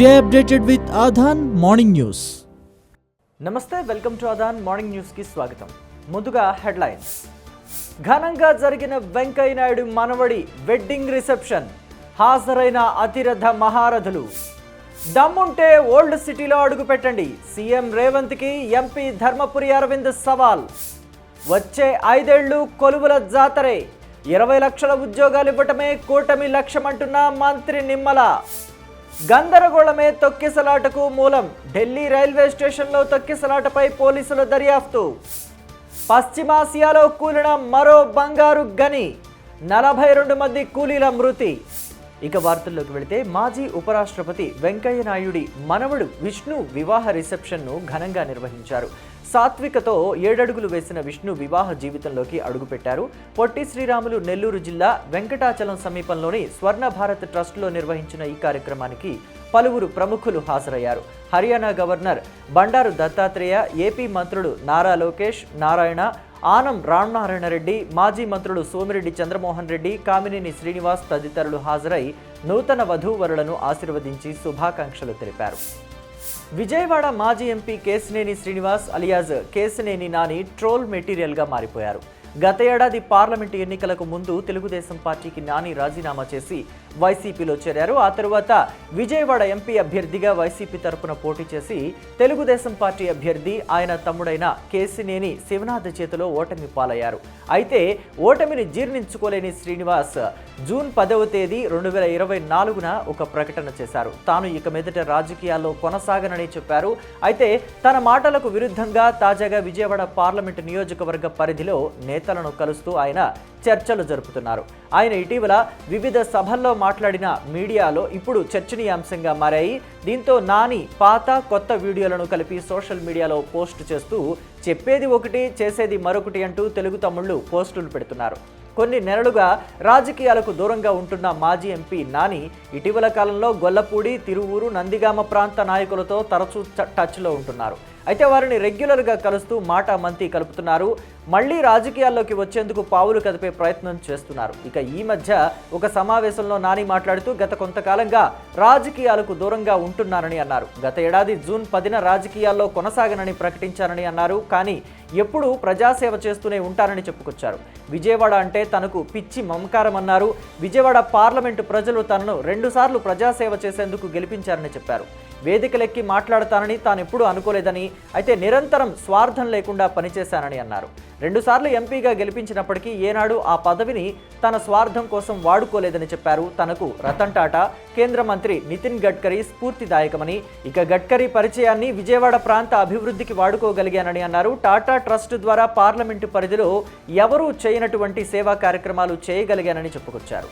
Stay updated with Aadhan morning news నమస్తే welcome to Aadhan morning న్యూస్కి స్వాగతం. ముందుగా హెడ్లైన్స్. ఘనంగా జరిగిన వెంకయ్య నాయుడు మనవడి వెడ్డింగ్ రిసెప్షన్. హాజరైన అతిరథ మహారథులు. దమ్ముంటే ఓల్డ్ సిటీలో అడుగుపెట్టండి సీఎం రేవంత్కి ఎంపీ ధర్మపురి అరవింద్ సవాల్. వచ్చే ఐదేళ్ళు కొలువుల జాతరే. ఇరవై లక్షల ఉద్యోగాలు ఇవ్వటమే కూటమి లక్ష్యమంటున్న మంత్రి నిమ్మల. గందరగోళమే తొక్కిసలాటకు మూలం. ఢిల్లీ రైల్వే స్టేషన్లో తొక్కిసలాటపై పోలీసుల దర్యాప్తు. పశ్చిమాసియాలో కూలిన మరో బంగారు గని. నలభై రెండు మంది కూలీల మృతి. ఇక వార్తల్లోకి వెళితే మాజీ ఉపరాష్ట్రపతి వెంకయ్య నాయుడి మనవడు విష్ణు వివాహ రిసెప్షన్ను ఘనంగా నిర్వహించారు. సాత్వికతో ఏడడుగులు వేసిన విష్ణు వివాహ జీవితంలోకి అడుగుపెట్టారు. పొట్టి శ్రీరాములు నెల్లూరు జిల్లా వెంకటాచలం సమీపంలోని స్వర్ణ భారత్ ట్రస్టులో నిర్వహించిన ఈ కార్యక్రమానికి పలువురు ప్రముఖులు హాజరయ్యారు. హర్యానా గవర్నర్ బండారు దత్తాత్రేయ ఏపీ మంత్రులు నారా లోకేష్ నారాయణ ఆనం రామనారాయణ రెడ్డి మాజీ మంత్రులు సోమిరెడ్డి చంద్రమోహన్ రెడ్డి కామినేని శ్రీనివాస్ తదితరులు హాజరై నూతన వధూవరులను ఆశీర్వదించి శుభాకాంక్షలు తెలిపారు. విజయవాడ మాజీ MP Kesineni Srinivas alias Kesineni Nani troll మెటీరియల్గా మారిపోయారు. గత ఏడాది పార్లమెంటు ఎన్నికలకు ముందు తెలుగుదేశం పార్టీకి నాని రాజీనామా చేసి వైసీపీలో చేరారు. ఆ తరువాత విజయవాడ ఎంపీ అభ్యర్థిగా వైసీపీ తరపున పోటీ చేసి తెలుగుదేశం పార్టీ అభ్యర్థి ఆయన తమ్ముడైన కేసినేని శివనాథ్ చేతిలో ఓటమి పాలయ్యారు. అయితే ఓటమిని జీర్ణించుకోలేని శ్రీనివాస్ జూన్ పదవ తేదీ రెండు వేల ఇరవై నాలుగున ఒక ప్రకటన చేశారు. తాను ఇక మీదట రాజకీయాల్లో కొనసాగనని చెప్పారు. అయితే తన మాటలకు విరుద్ధంగా తాజాగా విజయవాడ పార్లమెంటు నియోజకవర్గ పరిధిలో నేతలను కలుస్తూ ఆయన చర్చలు జరుపుతున్నారు. ఆయన ఇటీవల వివిధ సభల్లో మాట్లాడిన మీడియాలో ఇప్పుడు చర్చనీయాంశంగా మారాయి. దీంతో నాని పాత కొత్త వీడియోలను కలిపి సోషల్ మీడియాలో పోస్ట్ చేస్తూ చెప్పేది ఒకటి చేసేది మరొకటి అంటూ తెలుగు తమ్ముళ్ళు పోస్టులు పెడుతున్నారు. కొన్ని నెలలుగా రాజకీయాలకు దూరంగా ఉంటున్న మాజీ ఎంపీ నాని ఇటీవల కాలంలో గొల్లపూడి తిరువూరు నందిగామ ప్రాంత నాయకులతో తరచూ టచ్లో ఉంటున్నారు. అయితే వారిని రెగ్యులర్గా కలుస్తూ మాట మంతి కలుపుతున్నారు. మళ్ళీ రాజకీయాల్లోకి వచ్చేందుకు పావులు కదిపే ప్రయత్నం చేస్తున్నారు. ఇక ఈ మధ్య ఒక సమావేశంలో నాని మాట్లాడుతూ గత కొంతకాలంగా రాజకీయాలకు దూరంగా ఉంటున్నారని అన్నారు. గత ఏడాది జూన్ పదిన రాజకీయాల్లో కొనసాగనని ప్రకటించారని అన్నారు. కానీ ఎప్పుడూ ప్రజాసేవ చేస్తూనే ఉంటారని చెప్పుకొచ్చారు. విజయవాడ అంటే తనకు పిచ్చి మమకారం అన్నారు. విజయవాడ పార్లమెంటు ప్రజలు తనను రెండుసార్లు ప్రజాసేవ చేసేందుకు గెలిపించారని చెప్పారు. వేదికలెక్కి మాట్లాడతానని తాను ఎప్పుడూ అనుకోలేదని అయితే నిరంతరం స్వార్థం లేకుండా పనిచేశానని అన్నారు. రెండుసార్లు ఎంపీగా గెలిపించినప్పటికీ ఏనాడు ఆ పదవిని తన స్వార్థం కోసం వాడుకోలేదని చెప్పారు. తనకు రతన్ టాటా కేంద్ర మంత్రి నితిన్ గడ్కరీ స్ఫూర్తిదాయకమని. ఇక గడ్కరీ పరిచయాన్ని విజయవాడ ప్రాంత అభివృద్ధికి వాడుకోగలిగానని అన్నారు. టాటా ట్రస్ట్ ద్వారా పార్లమెంటు పరిధిలో ఎవరూ చేయనటువంటి సేవా కార్యక్రమాలు చేయగలిగానని చెప్పుకొచ్చారు.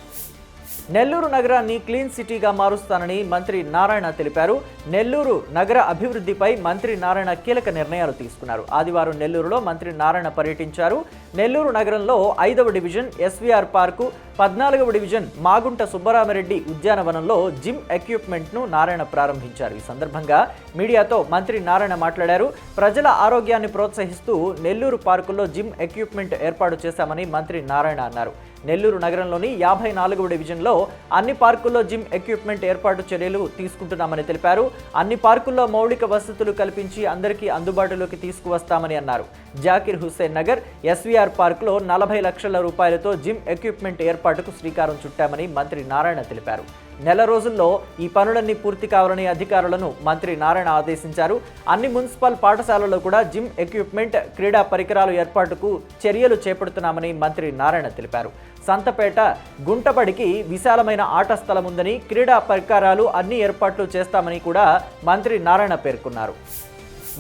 నెల్లూరు నగరాన్ని క్లీన్ సిటీగా మారుస్తానని మంత్రి నారాయణ తెలిపారు. నెల్లూరు నగర అభివృద్ధిపై మంత్రి నారాయణ కీలక నిర్ణయాలు తీసుకున్నారు. ఆదివారం నెల్లూరులో మంత్రి నారాయణ పర్యటించారు. నెల్లూరు నగరంలో ఐదవ డివిజన్ ఎస్వీఆర్ పార్కు పద్నాలుగవ డివిజన్ మాగుంట సుబ్బరామరెడ్డి ఉద్యానవనంలో జిమ్ ఎక్విప్మెంట్ను నారాయణ ప్రారంభించారు. ఈ సందర్భంగా మీడియాతో మంత్రి నారాయణ మాట్లాడారు. ప్రజల ఆరోగ్యాన్ని ప్రోత్సహిస్తూ నెల్లూరు పార్కుల్లో జిమ్ ఎక్విప్మెంట్ ఏర్పాటు చేశామని మంత్రి నారాయణ అన్నారు. నెల్లూరు నగరంలోని యాభై నాలుగవ డివిజన్లో అన్ని పార్కుల్లో జిమ్ ఎక్విప్మెంట్ ఏర్పాటు చర్యలు తీసుకుంటున్నామని తెలిపారు. అన్ని పార్కుల్లో మౌలిక వసతులు కల్పించి అందరికీ అందుబాటులోకి తీసుకువస్తామని అన్నారు. జాకిర్ హుస్సేన్ నగర్ ఎస్వీఆర్ పార్కులో నలభై లక్షల రూపాయలతో జిమ్ ఎక్విప్మెంట్ ఏర్పాటుకు శ్రీకారం చుట్టామని మంత్రి నారాయణ తెలిపారు. నెల రోజుల్లో ఈ పనులన్నీ పూర్తి కావాలని అధికారులను మంత్రి నారాయణ ఆదేశించారు. అన్ని మున్సిపల్ పాఠశాలల్లో కూడా జిమ్ ఎక్విప్మెంట్ క్రీడా పరికరాలు ఏర్పాటుకు చర్యలు చేపడుతున్నామని మంత్రి నారాయణ తెలిపారు. సంతపేట గుంటబడికి విశాలమైన ఆట స్థలం ఉందని క్రీడా పరికరాలు అన్ని ఏర్పాట్లు చేస్తామని కూడా మంత్రి నారాయణ పేర్కొన్నారు.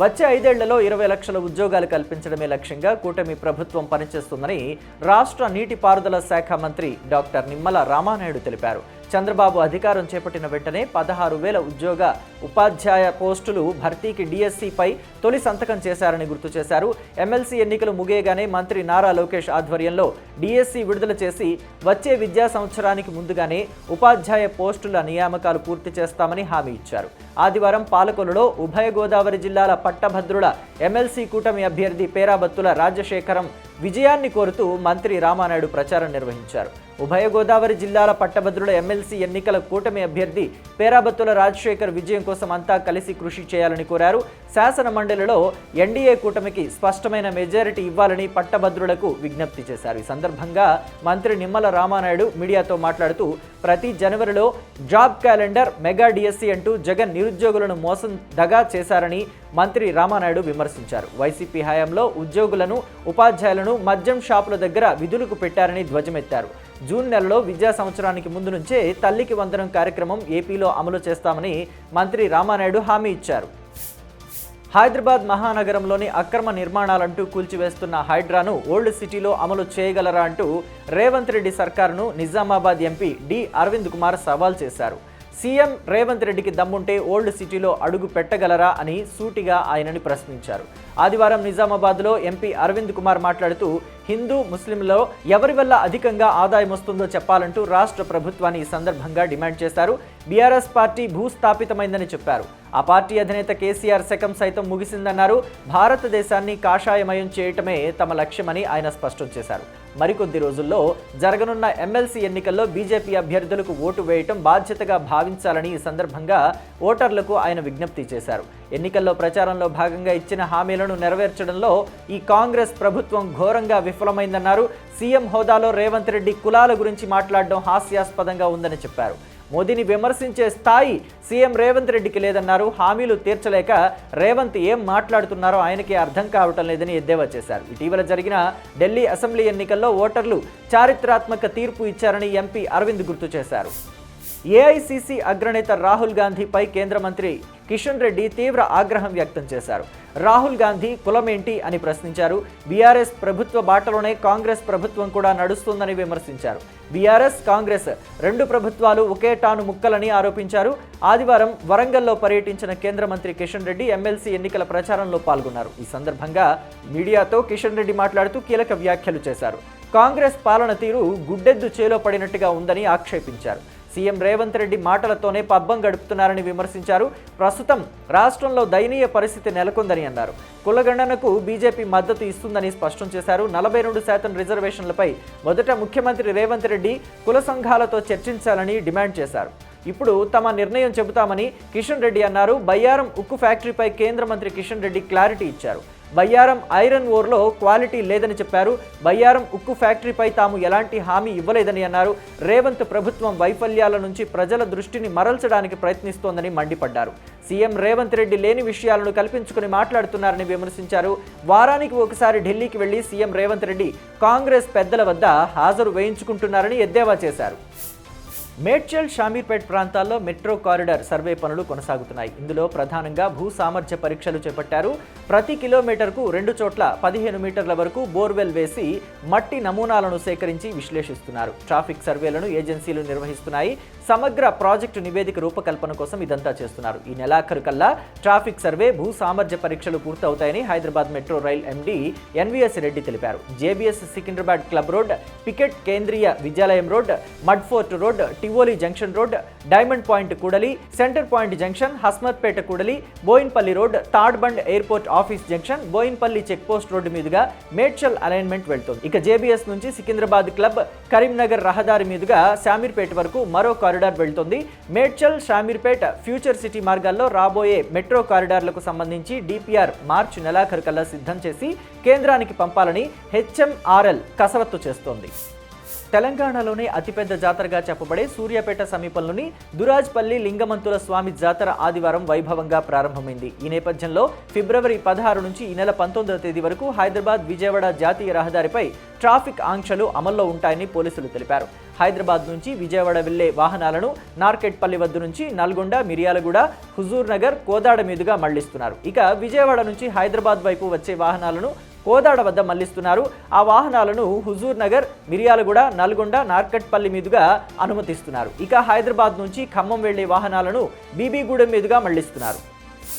వచ్చే ఐదేళ్ళలో ఇరవై లక్షల ఉద్యోగాలు కల్పించడమే లక్ష్యంగా కూటమి ప్రభుత్వం పనిచేస్తుందని రాష్ట్ర నీటిపారుదల శాఖ మంత్రి డాక్టర్ నిమ్మల రామానాయుడు తెలిపారు. చంద్రబాబు అధికారం చేపట్టిన వెంటనే పదహారు వేల ఉద్యోగ ఉపాధ్యాయ పోస్టులు భర్తీకి డిఎస్సిపై తొలి సంతకం చేశారని గుర్తు చేశారు. ఎమ్మెల్సీ ఎన్నికలు ముగియగానే మంత్రి నారా లోకేష్ ఆధ్వర్యంలో డిఎస్సి విడుదల చేసి వచ్చే విద్యా సంవత్సరానికి ముందుగానే ఉపాధ్యాయ పోస్టుల నియామకాలు పూర్తి చేస్తామని హామీ ఇచ్చారు. ఆదివారం పాలకొల్లులో ఉభయ గోదావరి జిల్లాల పట్టభద్రుల ఎమ్మెల్సీ కూటమి అభ్యర్థి పేరాబత్తుల రాజశేఖరం విజయాన్ని కోరుతూ మంత్రి రామానాయుడు ప్రచారం నిర్వహించారు. ఉభయ గోదావరి జిల్లాల పట్టభద్రుల ఎమ్మెల్సీ ఎన్నికల కూటమి అభ్యర్థి పేరాబత్తుల రాజశేఖర్ విజయం కోసం అంతా కలిసి కృషి చేయాలని కోరారు. శాసన మండలిలో ఎన్డీఏ కూటమికి స్పష్టమైన మెజారిటీ ఇవ్వాలని పట్టభద్రులకు విజ్ఞప్తి చేశారు. ఈ సందర్భంగా మంత్రి నిమ్మల రామానాయుడు మీడియాతో మాట్లాడుతూ ప్రతి జనవరిలో జాబ్ క్యాలెండర్ మెగా డిఎస్సీ అంటూ జగన్ నిరుద్యోగులను మోసం దగా చేశారని మంత్రి రామానాయుడు విమర్శించారు. వైసీపీ హయాంలో ఉద్యోగులను ఉపాధ్యాయులను మద్యం షాపుల దగ్గర విధులకు పెట్టారని ధ్వజమెత్తారు. జూన్ నెలలో విద్యా సంవత్సరానికి ముందు నుంచే తల్లికి వందనం కార్యక్రమం ఏపీలో అమలు చేస్తామని మంత్రి రామానాయుడు హామీ ఇచ్చారు. హైదరాబాద్ మహానగరంలోని అక్రమ నిర్మాణాలంటూ కూల్చివేస్తున్న హైడ్రాను ఓల్డ్ సిటీలో అమలు చేయగలరా అంటూ రేవంత్ రెడ్డి సర్కారును నిజామాబాద్ ఎంపీ డి అరవింద్ కుమార్ సవాల్ చేశారు. సీఎం రేవంత్ రెడ్డికి దమ్ముంటే ఓల్డ్ సిటీలో అడుగు పెట్టగలరా అని సూటిగా ఆయనని ప్రశ్నించారు. ఆదివారం నిజామాబాద్లో ఎంపీ అరవింద్ కుమార్ మాట్లాడుతూ హిందూ ముస్లింలో ఎవరి వల్ల అధికంగా ఆదాయం వస్తుందో చెప్పాలంటూ రాష్ట్ర ప్రభుత్వాన్ని ఈ సందర్భంగా డిమాండ్ చేశారు. బీఆర్ఎస్ పార్టీ భూస్థాపితమైందని చెప్పారు. ఆ పార్టీ అధినేత కేసీఆర్ శకం సైతం ముగిసిందన్నారు. భారతదేశాన్ని కాషాయమయం చేయటమే తమ లక్ష్యమని ఆయన స్పష్టం చేశారు. మరికొద్ది రోజుల్లో జరగనున్న ఎమ్మెల్సీ ఎన్నికల్లో బీజేపీ అభ్యర్థులకు ఓటు వేయటం బాధ్యతగా భావించాలని ఈ సందర్భంగా ఓటర్లకు ఆయన విజ్ఞప్తి చేశారు. ఎన్నికల్లో ప్రచారంలో భాగంగా ఇచ్చిన హామీలను నెరవేర్చడంలో ఈ కాంగ్రెస్ ప్రభుత్వం ఘోరంగా విఫలమైందన్నారు. సీఎం హోదాలో రేవంత్ రెడ్డి కులాల గురించి మాట్లాడడం హాస్యాస్పదంగా ఉందని చెప్పారు. మోదీని విమర్శించే స్థాయి సీఎం రేవంత్ రెడ్డికి లేదన్నారు. హామీలు తీర్చలేక రేవంత్ ఏం మాట్లాడుతున్నారో ఆయనకి అర్థం కావటం లేదని ఎద్దేవా చేశారు. ఇటీవల జరిగిన ఢిల్లీ అసెంబ్లీ ఎన్నికల్లో ఓటర్లు చారిత్రాత్మక తీర్పు ఇచ్చారని ఎంపీ అరవింద్ గుర్తు చేశారు. ఏఐసిసి అగ్రనేత రాహుల్ గాంధీపై కేంద్ర మంత్రి కిషన్ రెడ్డి తీవ్ర ఆగ్రహం వ్యక్తం చేశారు. రాహుల్ గాంధీ కులమేంటి అని ప్రశ్నించారు. బీఆర్ఎస్ ప్రభుత్వ బాటలోనే కాంగ్రెస్ ప్రభుత్వం కూడా నడుస్తుందని విమర్శించారు. బీఆర్ఎస్ కాంగ్రెస్ రెండు ప్రభుత్వాలు ఒకే టాను ముక్కలని ఆరోపించారు. ఆదివారం వరంగల్లో పర్యటించిన కేంద్ర మంత్రి కిషన్ రెడ్డి ఎమ్మెల్సీ ఎన్నికల ప్రచారంలో పాల్గొన్నారు. ఈ సందర్భంగా మీడియాతో కిషన్ రెడ్డి మాట్లాడుతూ కీలక వ్యాఖ్యలు చేశారు. కాంగ్రెస్ పాలన తీరు గుడ్డెద్దు చేలో పడినట్టుగా ఉందని ఆక్షేపించారు. సీఎం రేవంత్ రెడ్డి మాటలతోనే పబ్బం గడుపుతున్నారని విమర్శించారు. ప్రస్తుతం రాష్ట్రంలో దయనీయ పరిస్థితి నెలకొందని అన్నారు. కులగణనకు బీజేపీ మద్దతు ఇస్తుందని స్పష్టం చేశారు. నలభై రెండు శాతం రిజర్వేషన్లపై మొదట ముఖ్యమంత్రి రేవంత్ రెడ్డి కుల సంఘాలతో చర్చించాలని డిమాండ్ చేశారు. ఇప్పుడు తమ నిర్ణయం చెబుతామని కిషన్ రెడ్డి అన్నారు. బయ్యారం ఉక్కు ఫ్యాక్టరీపై కేంద్ర మంత్రి కిషన్ రెడ్డి క్లారిటీ ఇచ్చారు. బయ్యారం ఐరన్ ఓర్లో క్వాలిటీ లేదని చెప్పారు. బయ్యారం ఉక్కు ఫ్యాక్టరీపై తాము ఎలాంటి హామీ ఇవ్వలేదని అన్నారు. రేవంత్ ప్రభుత్వం వైఫల్యాల నుంచి ప్రజల దృష్టిని మరల్చడానికి ప్రయత్నిస్తోందని మండిపడ్డారు. సీఎం రేవంత్ రెడ్డి లేని విషయాలను కల్పించుకుని మాట్లాడుతున్నారని విమర్శించారు. వారానికి ఒకసారి ఢిల్లీకి వెళ్ళి సీఎం రేవంత్ రెడ్డి కాంగ్రెస్ పెద్దల వద్ద హాజరు వేయించుకుంటున్నారని ఎద్దేవా చేశారు. మేడ్చల్ షామీర్పేట్ ప్రాంతాల్లో మెట్రో కారిడార్ సర్వే పనులు కొనసాగుతున్నాయి. ఇందులో ప్రధానంగా భూ సామర్థ్య పరీక్షలు చేపట్టారు. ప్రతి కిలోమీటర్కు రెండు చోట్ల పదిహేను మీటర్ల వరకు బోర్వెల్ వేసి మట్టి నమూనాలను సేకరించి విశ్లేషిస్తున్నారు. ట్రాఫిక్ సర్వేలను ఏజెన్సీలు నిర్వహిస్తున్నాయి. సమగ్ర ప్రాజెక్టు నివేదిక రూపకల్పన కోసం ఇదంతా చేస్తున్నారు. ఈ నెలాఖరు కల్లా ట్రాఫిక్ సర్వే భూ సామర్థ్య పరీక్షలు పూర్తవుతాయని Hyderabad metro rail MD NVS Reddy తెలిపారు. JBS Secunderabad club road Picket Kendriya Vidyalaya road Mudfort road Tivoli junction road Diamond Point కూడలి సెంటర్ పాయింట్ జంక్షన్ హస్మత్పేట కూడలి Bowenpally road Tadbund airport office junction Bowenpally check post road మీదుగా Medchal alignment వెళ్తుంది. ఇక JBS నుంచి Secunderabad club Karimnagar రహదారి మీదుగా శామీర్పేట వరకు మరో కారిడార్ వెళ్తుంది. మేడ్చల్ శామీర్పేట ఫ్యూచర్ సిటీ మార్గాల్లో రాబోయే మెట్రో కారిడార్లకు సంబంధించి డిపిఆర్ మార్చి నెలాఖరు కల్లా సిద్ధం చేసి కేంద్రానికి పంపాలని హెచ్ఎంఆర్ఎల్ కసరత్తు చేస్తోంది. తెలంగాణలోనే అతిపెద్ద జాతరగా చెప్పబడే సూర్యాపేట సమీపంలోని దురాజ్పల్లి లింగమంతుల స్వామి జాతర ఆదివారం వైభవంగా ప్రారంభమైంది. ఈ నేపథ్యంలో ఫిబ్రవరి పదహారు నుంచి ఈ నెల పంతొమ్మిదవ తేదీ వరకు హైదరాబాద్ విజయవాడ జాతీయ రహదారిపై ట్రాఫిక్ ఆంక్షలు అమల్లో ఉంటాయని పోలీసులు తెలిపారు. హైదరాబాద్ నుంచి విజయవాడ వెళ్ళే వాహనాలను నార్కెట్పల్లి వద్ద నుంచి నల్గొండ మిర్యాలగూడ హుజూర్ నగర్ కోదాడ మీదుగా మళ్ళిస్తున్నారు. ఇక విజయవాడ నుంచి హైదరాబాద్ వైపు వచ్చే వాహనాలను కోదాడ వద్ద మళ్ళిస్తున్నారు. ఆ వాహనాలను హుజూర్ నగర్ మిర్యాలగూడ నల్గొండ నార్కట్పల్లి మీదుగా అనుమతిస్తున్నారు. ఇక హైదరాబాద్ నుంచి ఖమ్మం వెళ్ళే వాహనాలను బీబీగూడెం మీదుగా మళ్ళిస్తున్నారు.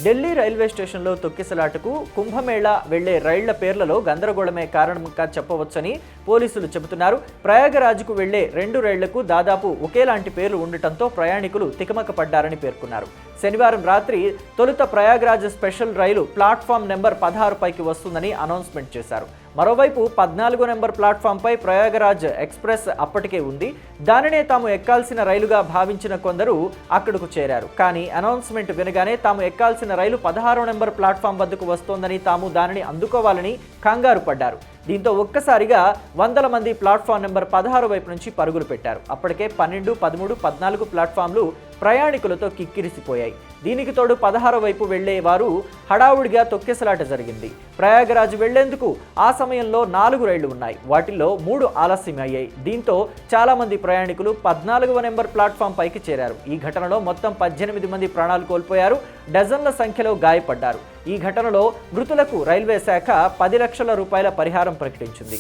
ఢిల్లీ రైల్వే స్టేషన్లో తొక్కిసలాటకు కుంభమేళా వెళ్ళే రైళ్ళ పేర్లలో గందరగోళమే కారణంగా చెప్పవచ్చని పోలీసులు చెబుతున్నారు. ప్రయాగరాజ్కు వెళ్ళే రెండు రైళ్ళకు దాదాపు ఒకేలాంటి పేర్లు ఉండటంతో ప్రయాణికులు తికమక పడ్డారని పేర్కొన్నారు. శనివారం రాత్రి తొలుత Prayagraj special rail platform number పదహారు పైకి వస్తుందని అనౌన్స్మెంట్ చేశారు. మరోవైపు పద్నాలుగో నెంబర్ ప్లాట్ఫామ్పై ప్రయాగరాజ్ ఎక్స్ప్రెస్ అప్పటికే ఉంది. దానినే తాము ఎక్కాల్సిన రైలుగా భావించిన కొందరు అక్కడకు చేరారు. కానీ అనౌన్స్మెంట్ వినగానే తాము ఎక్కాల్సిన రైలు పదహారో నెంబర్ ప్లాట్ఫామ్ వద్దకు వస్తోందని తాము దానిని అందుకోవాలని కంగారు పడ్డారు. దీంతో ఒక్కసారిగా వందల మంది ప్లాట్ఫామ్ నెంబర్ పదహారు వైపు నుంచి పరుగులు పెట్టారు. అప్పటికే పన్నెండు పదమూడు పద్నాలుగు ప్లాట్ఫామ్లు ప్రయాణికులతో కిక్కిరిసిపోయాయి. దీనికి తోడు పదహారు వైపు వెళ్ళే వారు హడావుడిగా తొక్కెసలాట జరిగింది. ప్రయాగరాజ్ వెళ్ళేందుకు ఆ సమయంలో నాలుగు రైళ్ళు ఉన్నాయి. వాటిల్లో మూడు ఆలస్యం అయ్యాయి దీంతో చాలా మంది ప్రయాణికులు పద్నాలుగవ నెంబర్ ప్లాట్ఫామ్ పైకి చేరారు. ఈ ఘటనలో మొత్తం పద్దెనిమిది మంది ప్రాణాలు కోల్పోయారు. డజన్ల సంఖ్యలో గాయపడ్డారు. ఈ ఘటనలో మృతులకు రైల్వే శాఖ పది లక్షల రూపాయల పరిహారం ప్రకటించింది.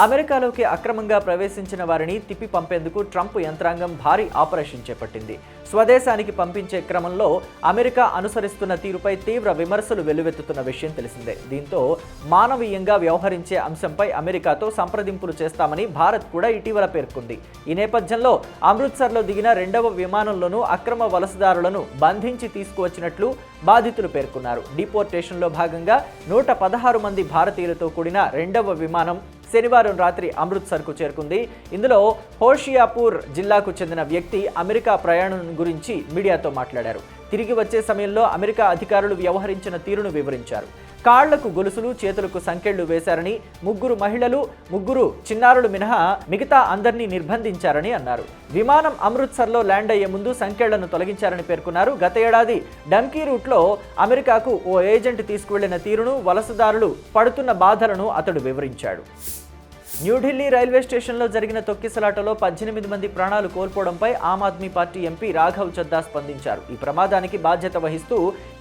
అమెరికాలోకి అక్రమంగా ప్రవేశించిన వారిని తిప్పి పంపేందుకు ట్రంప్ యంత్రాంగం భారీ ఆపరేషన్ చేపట్టింది. స్వదేశానికి పంపించే క్రమంలో అమెరికా అనుసరిస్తున్న తీరుపై తీవ్ర విమర్శలు వెల్లువెత్తుతున్న విషయం తెలిసిందే. దీంతో మానవీయంగా వ్యవహరించే అంశంపై అమెరికాతో సంప్రదింపులు చేస్తామని భారత్ కూడా ఇటీవల పేర్కొంది. ఈ నేపథ్యంలో అమృత్సర్లో దిగిన రెండవ విమానంలోనూ అక్రమ వలసదారులను బంధించి తీసుకువచ్చినట్లు బాధితులు పేర్కొన్నారు. డిపోర్టేషన్లో భాగంగా నూట పదహారు మంది భారతీయులతో కూడిన రెండవ విమానం శనివారం రాత్రి అమృత్సర్కు చేరుకుంది. ఇందులో హోషియాపూర్ జిల్లాకు చెందిన వ్యక్తి అమెరికా ప్రయాణం గురించి మీడియాతో మాట్లాడారు. తిరిగి వచ్చే సమయంలో అమెరికా అధికారులు వ్యవహరించిన తీరును వివరించారు. కాళ్ళకు గొలుసులు చేతులకు సంకెళ్ళు వేశారని ముగ్గురు మహిళలు ముగ్గురు చిన్నారులు మినహా మిగతా అందరినీ నిర్బంధించారని అన్నారు. విమానం అమృత్సర్లో ల్యాండ్ అయ్యే ముందు సంకెళ్ళను తొలగించారని పేర్కొన్నారు. గత ఏడాది డంకీ రూట్లో అమెరికాకు ఓ ఏజెంట్ తీసుకువెళ్ళిన తీరును వలసదారులు పడుతున్న బాధలను అతడు వివరించాడు. న్యూఢిల్లీ రైల్వే స్టేషన్లో జరిగిన తొక్కిసలాటలో పద్దెనిమిది మంది ప్రాణాలు కోల్పోవడంపై ఆమ్ ఆద్మీ పార్టీ ఎంపీ రాఘవ్ చద్దా స్పందించారు. ఈ ప్రమాదానికి బాధ్యత వహిస్తూ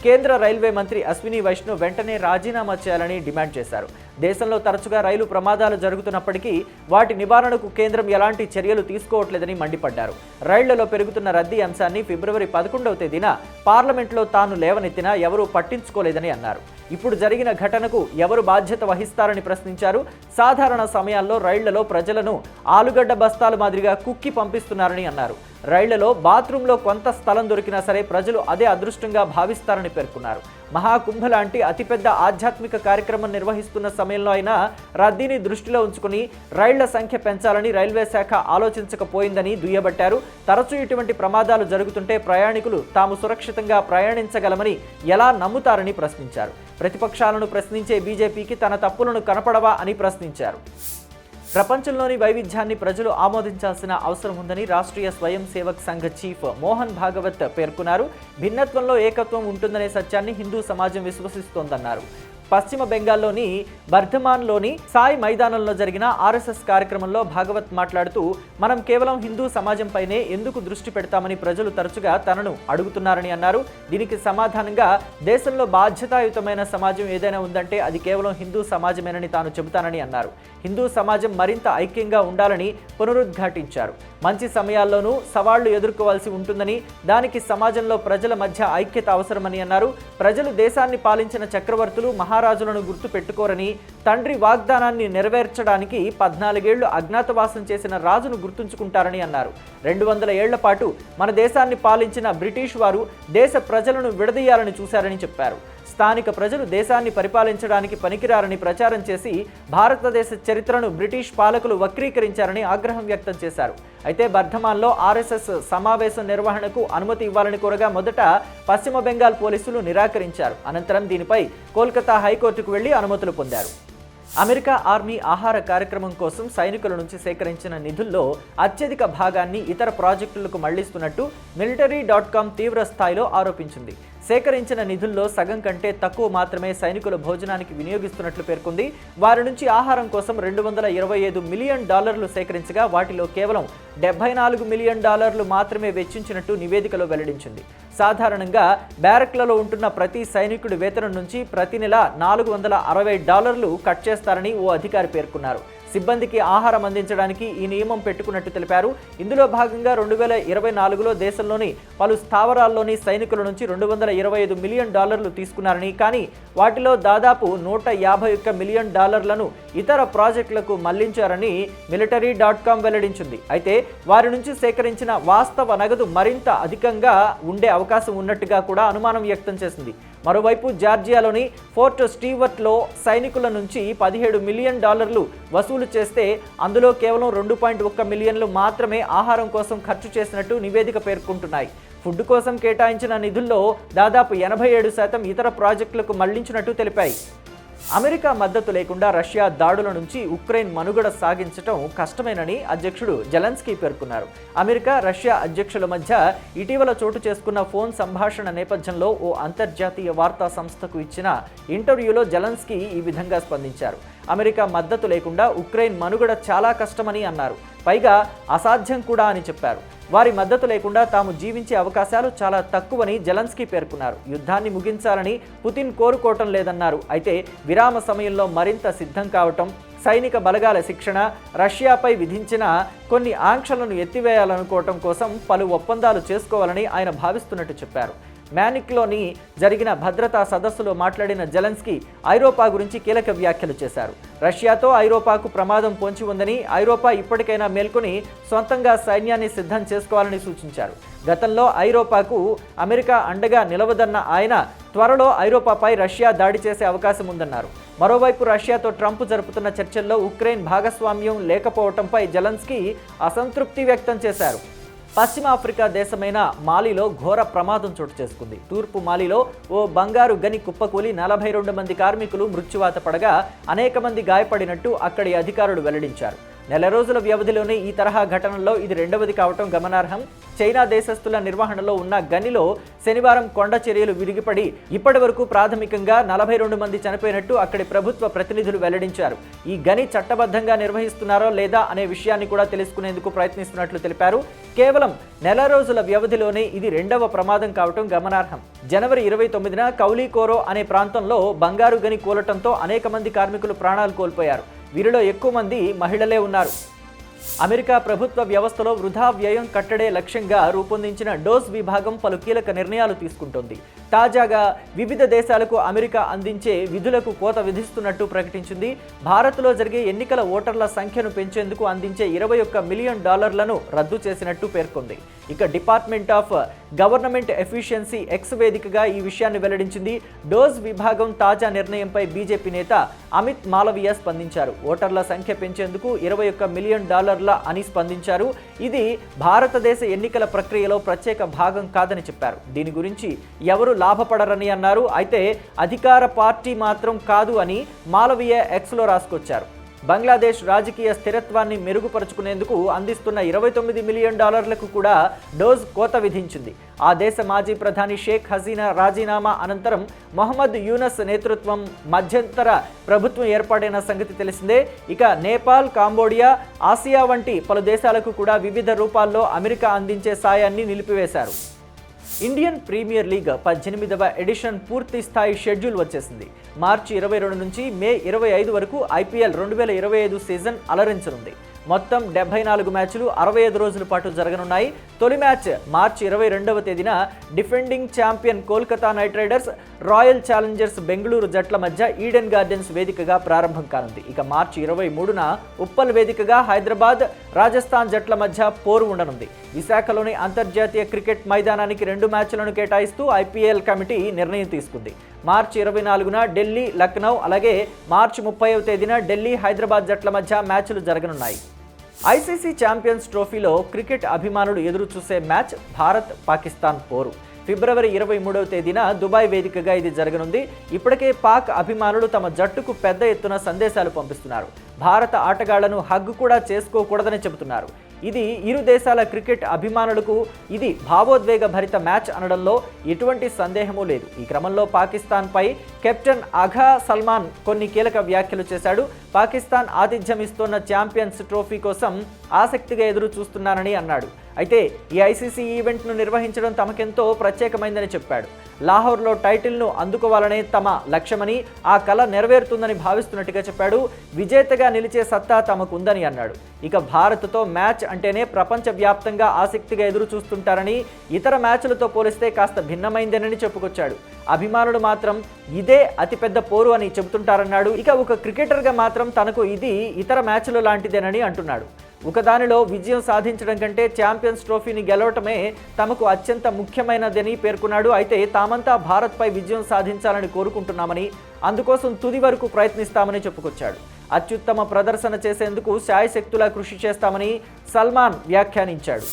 కేంద్ర రైల్వే మంత్రి అశ్విని వైష్ణవ్ వెంటనే రాజీనామా చేయాలని డిమాండ్ చేశారు. దేశంలో తరచుగా రైలు ప్రమాదాలు జరుగుతున్నప్పటికీ వాటి నివారణకు కేంద్రం ఎలాంటి చర్యలు తీసుకోవట్లేదని మండిపడ్డారు. రైళ్ళలో పెరుగుతున్న రద్దీ అంశాన్ని ఫిబ్రవరి పదకొండవ తేదీన పార్లమెంట్లో తాను లేవనెత్తినా ఎవరూ పట్టించుకోలేదని అన్నారు. ఇప్పుడు జరిగిన ఘటనకు ఎవరు బాధ్యత వహిస్తారని ప్రశ్నించారు. సాధారణ సమయాల్లో రైళ్ళలో ప్రజలను ఆలుగడ్డ బస్తాల మాదిరిగా కుక్కి పంపిస్తున్నారని అన్నారు. రైళ్ళలో బాత్రూంలో కొంత స్థలం దొరికినా సరే ప్రజలు అదే అదృష్టంగా భావిస్తారని పేర్కొన్నారు. మహాకుంభ లాంటి అతిపెద్ద ఆధ్యాత్మిక కార్యక్రమం నిర్వహిస్తున్న సమయంలో అయినా రద్దీని దృష్టిలో ఉంచుకుని రైళ్ళ సంఖ్య పెంచాలని రైల్వే శాఖ ఆలోచించకపోయిందని దుయ్యబట్టారు. తరచూ ఇటువంటి ప్రమాదాలు జరుగుతుంటే ప్రయాణికులు తాము సురక్షితంగా ప్రయాణించగలమని ఎలా నమ్ముతారని ప్రశ్నించారు. ప్రతిపక్షాలను ప్రశ్నించే బీజేపీకి తన తప్పులను కనపడవా అని ప్రశ్నించారు. ప్రపంచంలోని వైవిధ్యాన్ని ప్రజలు ఆమోదించాల్సిన అవసరం ఉందని రాష్ట్రీయ స్వయం సేవక్ సంఘ్ చీఫ్ మోహన్ భాగవత్ పేర్కొన్నారు. భిన్నత్వంలో ఏకత్వం ఉంటుందనే సత్యాన్ని హిందూ సమాజం విశ్వసిస్తోందన్నారు. పశ్చిమ బెంగాల్లోని బర్ధమాన్లోని సాయి మైదానంలో జరిగిన ఆర్ఎస్ఎస్ కార్యక్రమంలో భాగవత్ మాట్లాడుతూ మనం కేవలం హిందూ సమాజంపైనే ఎందుకు దృష్టి పెడతామని ప్రజలు తరచుగా తనను అడుగుతున్నారని అన్నారు. దీనికి సమాధానంగా దేశంలో బాధ్యతాయుతమైన సమాజం ఏదైనా ఉందంటే అది కేవలం హిందూ సమాజమేనని తాను చెబుతానని అన్నారు. హిందూ సమాజం మరింత ఐక్యంగా ఉండాలని పునరుద్ఘాటించారు. మంచి సమయాల్లోనూ సవాళ్ళు ఎదుర్కోవాల్సి ఉంటుందని దానికి సమాజంలో ప్రజల మధ్య ఐక్యత అవసరమని అన్నారు. ప్రజలు దేశాన్ని పాలించిన చక్రవర్తులు మహా మహారాజులను గుర్తు పెట్టుకోరని తండ్రి వాగ్దానాన్ని నెరవేర్చడానికి పద్నాలుగేళ్ళు అజ్ఞాతవాసం చేసిన రాజును గుర్తుంచుకుంటారని అన్నారు. రెండు వందల ఏళ్ళ పాటు మన దేశాన్ని పాలించిన బ్రిటిష్ వారు దేశ ప్రజలను విడదీయాలని చూశారని చెప్పారు. స్థానిక ప్రజలు దేశాన్ని పరిపాలించడానికి పనికిరారని ప్రచారం చేసి భారతదేశ చరిత్రను బ్రిటిష్ పాలకులు వక్రీకరించారని ఆగ్రహం వ్యక్తం చేశారు. అయితే బర్ధమాన్లో ఆర్ఎస్ఎస్ సమావేశం నిర్వహణకు అనుమతి ఇవ్వాలని కోరగా మొదట పశ్చిమ బెంగాల్ పోలీసులు నిరాకరించారు. అనంతరం దీనిపై కోల్కతా హైకోర్టుకు వెళ్ళి అనుమతులు పొందారు. అమెరికా ఆర్మీ ఆహార కార్యక్రమం కోసం సైనికుల నుంచి సేకరించిన నిధుల్లో అత్యధిక భాగాన్ని ఇతర ప్రాజెక్టులకు మళ్ళిస్తున్నట్టు మిలిటరీ డాట్ కామ్ తీవ్ర స్థాయిలో ఆరోపించింది. సేకరించిన నిధుల్లో సగం కంటే తక్కువ మాత్రమే సైనికుల భోజనానికి వినియోగిస్తున్నట్లు పేర్కొంది. వారి నుంచి ఆహారం కోసం రెండు వందల ఇరవై ఐదు మిలియన్ డాలర్లు సేకరించగా వాటిలో కేవలం డెబ్బై నాలుగు మిలియన్ డాలర్లు మాత్రమే వెచ్చించినట్టు నివేదికలో వెల్లడించింది. సాధారణంగా బ్యారక్లలో ఉంటున్న ప్రతి సైనికుడి వేతనం నుంచి ప్రతి నెల నాలుగు వందల అరవై డాలర్లు కట్ చేస్తారని ఓ అధికారి పేర్కొన్నారు. సిబ్బందికి ఆహారం అందించడానికి ఈ నియమం పెట్టుకున్నట్టు తెలిపారు. ఇందులో భాగంగా రెండు వేల ఇరవై నాలుగులో దేశంలోని పలు స్థావరాల్లోని సైనికుల నుంచి రెండు వందల ఇరవై ఐదు మిలియన్ డాలర్లు తీసుకున్నారని కానీ వాటిలో దాదాపు నూట యాభై ఒక్క మిలియన్ డాలర్లను ఇతర ప్రాజెక్టులకు మళ్ళించారని మిలిటరీ డాట్ కామ్ వెల్లడించింది. అయితే వారి నుంచి సేకరించిన వాస్తవ నగదు మరింత అధికంగా ఉండే అవకాశం ఉన్నట్టుగా కూడా అనుమానం వ్యక్తం చేసింది. మరోవైపు జార్జియాలోని ఫోర్ట్ స్టీవర్ట్లో సైనికుల నుంచి పదిహేడు మిలియన్ డాలర్లు వసూలు చేస్తే అందులో కేవలం రెండు పాయింట్ ఒక్క మిలియన్లు మాత్రమే ఆహారం కోసం ఖర్చు చేసినట్టు నివేదిక పేర్కొంటున్నాయి. ఫుడ్ కోసం కేటాయించిన నిధుల్లో దాదాపు ఎనభై ఏడు శాతం ఇతర ప్రాజెక్టులకు మళ్ళించినట్టు తెలిపాయి. అమెరికా మద్దతు లేకుండా రష్యా దాడుల నుంచి ఉక్రెయిన్ మనుగడ సాగించటం కష్టమేనని అధ్యక్షుడు జెలెన్స్కీ పేర్కొన్నారు. అమెరికా రష్యా అధ్యక్షుల మధ్య ఇటీవల చోటు చేసుకున్న ఫోన్ సంభాషణ నేపథ్యంలో ఓ అంతర్జాతీయ వార్తా సంస్థకు ఇచ్చిన ఇంటర్వ్యూలో జెలెన్స్కీ ఈ విధంగా స్పందించారు. అమెరికా మద్దతు లేకుండా ఉక్రెయిన్ మనుగడ చాలా కష్టమని అన్నారు. పైగా అసాధ్యం కూడా అని చెప్పారు. వారి మద్దతు లేకుండా తాము జీవించే అవకాశాలు చాలా తక్కువని జలన్స్కీ పేర్కొన్నారు. యుద్ధాన్ని ముగించాలని పుతిన్ కోరుకోవటం లేదన్నారు. అయితే విరామ సమయంలో మరింత సిద్ధం కావటం సైనిక బలగాల శిక్షణ రష్యాపై విధించిన కొన్ని ఆంక్షలను ఎత్తివేయాలనుకోవటం కోసం పలు ఒప్పందాలు చేసుకోవాలని ఆయన భావిస్తున్నట్టు చెప్పారు. మ్యానిక్లోని జరిగిన భద్రతా సదస్సులో మాట్లాడిన జెలెన్స్కీ ఐరోపా గురించి కీలక వ్యాఖ్యలు చేశారు. రష్యాతో ఐరోపాకు ప్రమాదం పొంచి ఉందని ఐరోపా ఇప్పటికైనా మేల్కొని సొంతంగా సైన్యాన్ని సిద్ధం చేసుకోవాలని సూచించారు. గతంలో ఐరోపాకు అమెరికా అండగా నిలవదన్న ఆయన త్వరలో ఐరోపాపై రష్యా దాడి చేసే అవకాశం ఉందన్నారు. మరోవైపు రష్యాతో ట్రంప్ జరుపుతున్న చర్చల్లో ఉక్రెయిన్ భాగస్వామ్యం లేకపోవడంపై జెలెన్స్కీ అసంతృప్తి వ్యక్తం చేశారు. పశ్చిమ ఆఫ్రికా దేశమైన మాలిలో ఘోర ప్రమాదం చోటు చేసుకుంది. తూర్పు మాలిలో ఓ బంగారు గని కుప్పకూలి నలభై రెండు మంది కార్మికులు మృత్యువాత పడగా అనేక మంది గాయపడినట్టు అక్కడి అధికారులు వెల్లడించారు. నెల రోజుల వ్యవధిలోనే ఈ తరహా ఘటనల్లో ఇది రెండవది కావటం గమనార్హం. చైనా దేశస్థుల నిర్వహణలో ఉన్న గనిలో శనివారం కొండ చర్యలు విరిగిపడి ఇప్పటి వరకు ప్రాథమికంగా నలభై రెండు మంది చనిపోయినట్టు అక్కడి ప్రభుత్వ ప్రతినిధులు వెల్లడించారు. ఈ గని చట్టబద్ధంగా నిర్వహిస్తున్నారో లేదా అనే విషయాన్ని కూడా తెలుసుకునేందుకు ప్రయత్నిస్తున్నట్లు తెలిపారు. కేవలం నెల రోజుల వ్యవధిలోనే ఇది రెండవ ప్రమాదం కావటం గమనార్హం. జనవరి ఇరవై తొమ్మిదిన కౌలీకోరో అనే ప్రాంతంలో బంగారు గని కూలటంతో అనేక మంది కార్మికులు ప్రాణాలు కోల్పోయారు. వీరిలో ఎక్కువ మంది మహిళలే ఉన్నారు. అమెరికా ప్రభుత్వ వ్యవస్థలో వృధా వ్యయం కట్టడే లక్ష్యంగా రూపొందించిన డోస్ విభాగం పలు కీలక నిర్ణయాలు తీసుకుంటోంది. తాజాగా వివిధ దేశాలకు అమెరికా అందించే విధులకు కోత విధిస్తున్నట్టు ప్రకటించింది. భారత్లో జరిగే ఎన్నికల ఓటర్ల సంఖ్యను పెంచేందుకు అందించే ఇరవై ఒక్క మిలియన్ డాలర్లను రద్దు చేసినట్టు పేర్కొంది. ఇక department of government efficiency X వేదికగా ఈ విషయాన్ని వెల్లడించింది. డోస్ విభాగం తాజా నిర్ణయంపై బీజేపీ నేత అమిత్ మాలవీయ స్పందించారు. ఓటర్ల సంఖ్య పెంచేందుకు ఇరవై ఒక్క మిలియన్ డాలర్ల అని స్పందించారు. ఇది భారతదేశ ఎన్నికల ప్రక్రియలో ప్రత్యేక భాగం కాదని చెప్పారు. దీని గురించి ఎవరు లాభపడరని అన్నారు. అయితే అధికార పార్టీ మాత్రం కాదు అని మాలవీయ ఎక్స్లో రాసుకొచ్చారు. బంగ్లాదేశ్ రాజకీయ స్థిరత్వాన్ని మెరుగుపరుచుకునేందుకు అందిస్తున్న ఇరవై తొమ్మిది మిలియన్ డాలర్లకు కూడా డోజ్ కోత విధించింది. ఆ దేశ మాజీ ప్రధాని షేక్ హసీనా రాజీనామా అనంతరం మొహమ్మద్ యూనస్ నేతృత్వం మధ్యంతర ప్రభుత్వం ఏర్పాటైన సంగతి తెలిసిందే. ఇక నేపాల్ కాంబోడియా ఆసియా వంటి పలు దేశాలకు కూడా వివిధ రూపాల్లో అమెరికా అందించే సాయాన్ని నిలిపివేశారు. ఇండియన్ ప్రీమియర్ లీగ్ పద్దెనిమిదవ ఎడిషన్ పూర్తి స్థాయి షెడ్యూల్ వచ్చేసింది. మార్చి ఇరవై రెండు నుంచి మే ఇరవై ఐదు వరకు ఐపీఎల్ రెండు వేల ఇరవై ఐదు సీజన్ అలరించనుంది. మొత్తం డెబ్బై నాలుగు మ్యాచ్లు అరవై ఐదు రోజుల పాటు జరగనున్నాయి. తొలి మ్యాచ్ మార్చి ఇరవై రెండవ తేదీన defending champion Kolkata Knight Riders Royal Challengers Bengaluru జట్ల మధ్య ఈడెన్ గార్డెన్స్ వేదికగా ప్రారంభం కానుంది. ఇక మార్చి ఇరవై మూడున ఉప్పల్ వేదికగా హైదరాబాద్ రాజస్థాన్ జట్ల మధ్య పోరు ఉండనుంది. విశాఖలోని అంతర్జాతీయ క్రికెట్ మైదానానికి రెండు మ్యాచ్లను కేటాయిస్తూ ఐపీఎల్ కమిటీ నిర్ణయం తీసుకుంది. మార్చి ఇరవై నాలుగున ఢిల్లీ లక్నౌ అలాగే మార్చి ముప్పైవ తేదీన ఢిల్లీ హైదరాబాద్ జట్ల మధ్య మ్యాచ్లు జరగనున్నాయి. ఐసీసీ ఛాంపియన్స్ ట్రోఫీలో క్రికెట్ అభిమానులు ఎదురు చూసే మ్యాచ్ భారత్ పాకిస్తాన్ పోరు. ఫిబ్రవరి ఇరవై మూడవ తేదీన దుబాయ్ వేదికగా ఇది జరగనుంది. ఇప్పటికే పాక్ అభిమానులు తమ జట్టుకు పెద్ద ఎత్తున సందేశాలు పంపిస్తున్నారు. భారత ఆటగాళ్ళను హగ్గు కూడా చేసుకోకూడదని చెబుతున్నారు. ఇది ఇరు దేశాల క్రికెట్ అభిమానులకు ఇది భావోద్వేగ భరిత మ్యాచ్ అనడంలో ఎటువంటి సందేహమూ లేదు. ఈ క్రమంలో పాకిస్తాన్పై కెప్టెన్ అఘా సల్మాన్ కొన్ని కీలక వ్యాఖ్యలు చేశాడు. పాకిస్తాన్ ఆతిథ్యం ఇస్తున్న ఛాంపియన్స్ ట్రోఫీ కోసం ఆసక్తిగా ఎదురు చూస్తున్నానని అన్నాడు. అయితే ఈ ఐసీసీ ఈవెంట్ను నిర్వహించడం తమకెంతో ప్రత్యేకమైందని చెప్పాడు. లాహోర్లో టైటిల్ను అందుకోవాలనే తమ లక్ష్యమని ఆ కళ నెరవేరుతుందని భావిస్తున్నట్టుగా చెప్పాడు. విజేతగా నిలిచే సత్తా తమకుందని అన్నాడు. ఇక భారత్తో మ్యాచ్ అంటేనే ప్రపంచవ్యాప్తంగా ఆసక్తిగా ఎదురు చూస్తుంటారని ఇతర మ్యాచ్లతో పోలిస్తే కాస్త భిన్నమైందేనని చెప్పుకొచ్చాడు. అభిమానులు మాత్రం ఇదే అతిపెద్ద పోరు అని చెబుతుంటారన్నాడు. ఇక ఒక క్రికెటర్గా మాత్రం తనకు ఇది ఇతర మ్యాచ్ల లాంటిదేనని అంటున్నాడు. ఒకదానిలో విజయం సాధించడం కంటే ఛాంపియన్స్ ట్రోఫీని గెలవటమే తమకు అత్యంత ముఖ్యమైనదని పేర్కొన్నాడు. అయితే తామంతా భారత్పై విజయం సాధించాలని కోరుకుంటున్నామని అందుకోసం తుది వరకు ప్రయత్నిస్తామని చెప్పుకొచ్చాడు. అత్యుత్తమ ప్రదర్శన చేసేందుకు శాయశక్తులా కృషి చేస్తామని సల్మాన్ వ్యాఖ్యానించాడు.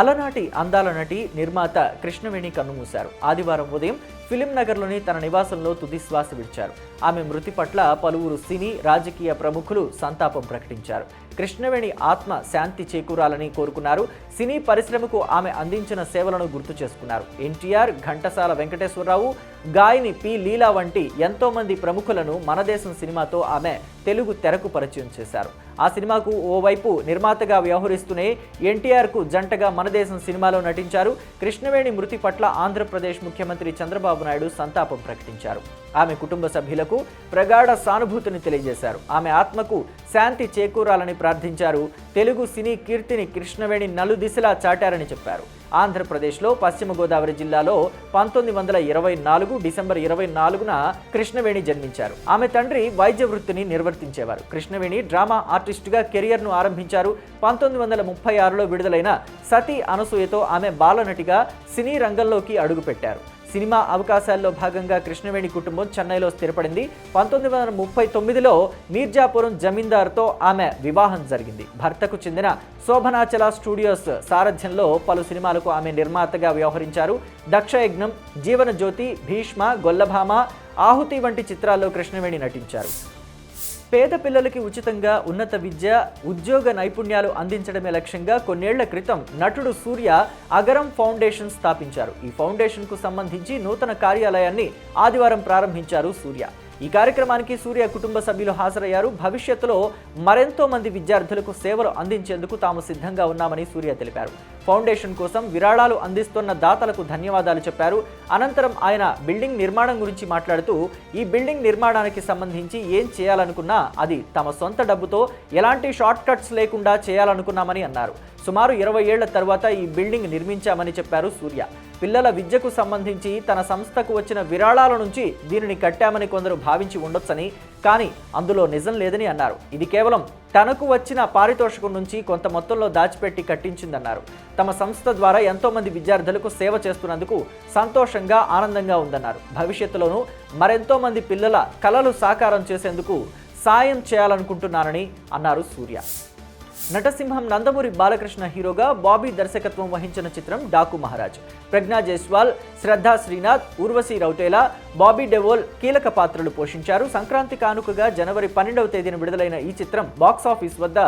అలనాటి అందాల నటి నిర్మాత కృష్ణవేణి కన్నుమూశారు. ఆదివారం ఉదయం ఫిలిం నగర్లోని తన నివాసంలో తుది శ్వాస విడిచారు. ఆమె మృతి పట్ల పలువురు సినీ రాజకీయ ప్రముఖులు సంతాపం ప్రకటించారు. కృష్ణవేణి ఆత్మ శాంతి చేకూరాలని కోరుకున్నారు. సినీ పరిశ్రమకు ఆమె అందించిన సేవలను గుర్తు చేసుకున్నారు. ఎన్టీఆర్ ఘంటసాల వెంకటేశ్వరరావు గాయని పి. లీలా వంటి ఎంతోమంది ప్రముఖులను మనదేశం సినిమాతో ఆమె తెలుగు తెరకు పరిచయం చేశారు. ఆ సినిమాకు ఓవైపు నిర్మాతగా వ్యవహరిస్తూనే ఎన్టీఆర్కు జంటగా మనదేశం సినిమాలో నటించారు. కృష్ణవేణి మృతి పట్ల ఆంధ్రప్రదేశ్ ముఖ్యమంత్రి చంద్రబాబు నాయుడు సంతాపం ప్రకటించారు. ఆమె కుటుంబ సభ్యులకు ప్రగాఢ సానుభూతిని తెలియజేశారు. ఆమె ఆత్మకు శాంతి చేకూరాలని ప్రార్థించారు. తెలుగు సినీ కీర్తిని కృష్ణవేణి నలుది దిశలా చాటారని చెప్పారు. ఆంధ్రప్రదేశ్లో పశ్చిమ గోదావరి జిల్లాలో పంతొమ్మిది వందల ఇరవై నాలుగు డిసెంబర్ ఇరవై నాలుగున కృష్ణవేణి జన్మించారు. ఆమె తండ్రి వైద్య వృత్తిని నిర్వర్తించేవారు. కృష్ణవేణి డ్రామా ఆర్టిస్టుగా కెరియర్ను ఆరంభించారు. పంతొమ్మిది వందల ముప్పై ఆరులో విడుదలైన సతీ అనసూయతో ఆమె బాలనటిగా సినీ రంగంలోకి అడుగుపెట్టారు. సినిమా అవకాశాల్లో భాగంగా కృష్ణవేణి కుటుంబం చెన్నైలో స్థిరపడింది. పంతొమ్మిది వందల ముప్పై తొమ్మిదిలో మీర్జాపురం జమీందార్తో ఆమె వివాహం జరిగింది. భర్తకు చెందిన శోభనాచల స్టూడియోస్ సారథ్యంలో పలు సినిమాలకు ఆమె నిర్మాతగా వ్యవహరించారు. దక్షయజ్ఞం జీవనజ్యోతి భీష్మ గొల్లభామ ఆహుతి వంటి చిత్రాల్లో కృష్ణవేణి నటించారు. పేద పిల్లలకి ఉచితంగా ఉన్నత విద్య ఉద్యోగ నైపుణ్యాలు అందించడమే లక్ష్యంగా కొన్నేళ్ళ క్రితం నటుడు సూర్య అగరం ఫౌండేషన్ స్థాపించారు. ఈ ఫౌండేషన్కు సంబంధించి నూతన కార్యాలయాన్ని ఆదివారం ప్రారంభించారు సూర్య. ఈ కార్యక్రమానికి సూర్య కుటుంబ సభ్యులు హాజరయ్యారు. భవిష్యత్తులో మరెంతో మంది విద్యార్థులకు సేవలు అందించేందుకు తాము సిద్ధంగా ఉన్నామని సూర్య తెలిపారు. ఫౌండేషన్ కోసం విరాళాలు అందిస్తున్న దాతలకు ధన్యవాదాలు చెప్పారు. అనంతరం ఆయన బిల్డింగ్ నిర్మాణం గురించి మాట్లాడుతూ ఈ బిల్డింగ్ నిర్మాణానికి సంబంధించి ఏం చేయాలనుకున్నా అది తమ సొంత డబ్బుతో ఎలాంటి షార్ట్ కట్స్ లేకుండా చేయాలనుకున్నామని అన్నారు. సుమారు ఇరవై ఏళ్ళ తర్వాత ఈ బిల్డింగ్ నిర్మించామని చెప్పారు సూర్య. పిల్లల విద్యకు సంబంధించి తన సంస్థకు వచ్చిన విరాళాల నుంచి దీనిని కట్టామని కొందరు భావించి ఉండొచ్చని కానీ అందులో నిజం లేదని అన్నారు. ఇది కేవలం తనకు వచ్చిన పారితోషికం నుంచి కొంత మొత్తంలో దాచిపెట్టి కట్టించిందన్నారు. తమ సంస్థ ద్వారా ఎంతోమంది విద్యార్థులకు సేవ చేస్తున్నందుకు సంతోషంగా ఆనందంగా ఉందన్నారు. భవిష్యత్తులోనూ మరెంతో మంది పిల్లల కలలు సాకారం చేసేందుకు సాయం చేయాలనుకుంటున్నానని అన్నారు సూర్య. నటసింహం నందమూరి బాలకృష్ణ హీరోగా బాబీ దర్శకత్వం వహించిన చిత్రం డాకు మహారాజ్. ప్రజ్ఞా జైస్వాల్ శ్రద్ధా శ్రీనాథ్ ఉర్వశి రౌటేలా బాబీ డెవోల్ కీలక పాత్రలు పోషించారు. సంక్రాంతి కానుకగా జనవరి పన్నెండవ తేదీన విడుదలైన ఈ చిత్రం బాక్స్ ఆఫీస్ వద్ద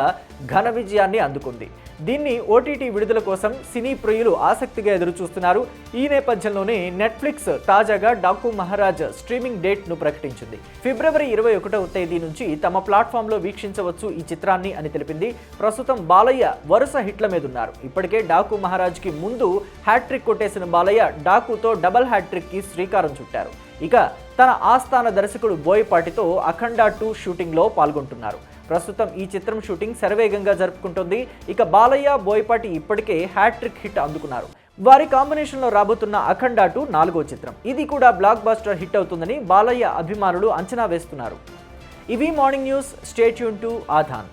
ఘన విజయాన్ని అందుకుంది. దీన్ని ఓటీటీ విడుదల కోసం సినీ ప్రియులు ఆసక్తిగా ఎదురుచూస్తున్నారు. ఈ నేపథ్యంలోనే నెట్ఫ్లిక్స్ తాజాగా డాకు మహారాజ్ స్ట్రీమింగ్ డేట్ను ప్రకటించింది. ఫిబ్రవరి ఇరవై ఒకటవ తేదీ నుంచి తమ ప్లాట్ఫామ్లో వీక్షించవచ్చు ఈ చిత్రాన్ని అని తెలిపింది. ప్రస్తుతం బాలయ్య వరుస హిట్ల మీద ఉన్నారు ఇప్పటికే డాకు మహారాజ్కి ముందు హ్యాట్రిక్ కొట్టేసిన బాలయ్య డాకుతో డబల్ హ్యాట్రిక్కి శ్రీకారం చుట్టారు. ఇక తన ఆస్థాన దర్శకుడు బోయపాటితో అఖండ టూ షూటింగ్లో పాల్గొంటున్నారు. ప్రస్తుతం ఈ చిత్రం షూటింగ్ శరవేగంగా జరుపుకుంటుంది. ఇక బాలయ్య బోయపాటి ఇప్పటికే హ్యాట్రిక్ హిట్ అందుకున్నారు. వారి కాంబినేషన్లో రాబోతున్న అఖండ టూ నాలుగో చిత్రం. ఇది కూడా బ్లాక్ బాస్టర్ హిట్ అవుతుందని బాలయ్య అభిమానులు అంచనా వేస్తున్నారు. ఇవి morning news. Stay tuned to Aadhan.